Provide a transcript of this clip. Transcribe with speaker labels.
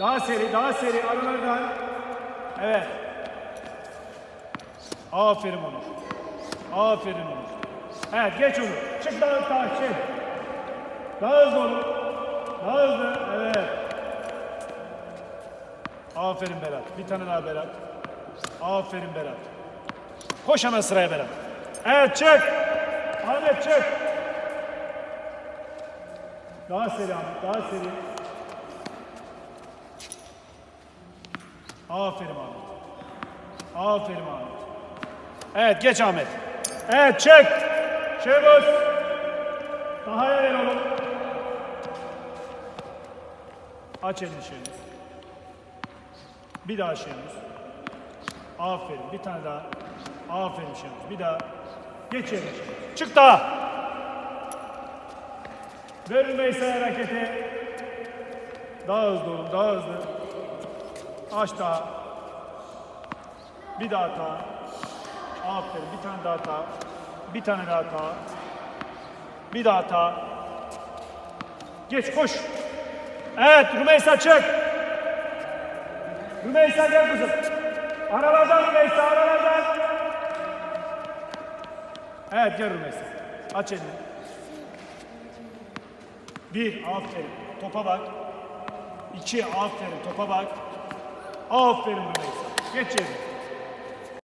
Speaker 1: Daha seri, daha seri. Aralardan. Evet. Aferin Onur. Aferin Onur. Evet geç onu. Çık daha daha şey. Daha hızlı Onur. Daha hızlı. Evet. Aferin Berat. Bir tane daha Berat. Aferin Berat. Koş hemen sıraya Berat. Evet çık. Ahmet çık. Daha seri Ahmet. Daha seri. Aferin Ahmet. Aferin Ahmet. Evet geç Ahmet. Evet çık. Şevuz. Daha ileri oğlum. Aç elini Şevuz. Bir daha Şevuz. Aferin. Bir tane daha. Aferin Şevuz. Bir daha. Geç Şevuz. Çık daha. Ver Rümeysa hareketi. Daha hızlı oğlum. Daha hızlı. Daha. Bir daha daha. Aferin. Bir tane daha daha. Bir tane daha daha. Bir daha daha. Geç koş. Evet Rümeysa çık. Rümeysa gel kızım. Aralardan Rümeysa aralardan. Evet gel Rümeysa. Aç elini. Bir aferin. Topa bak. İki aferin. Topa bak. Aferin Rümeysa. Geç yerine.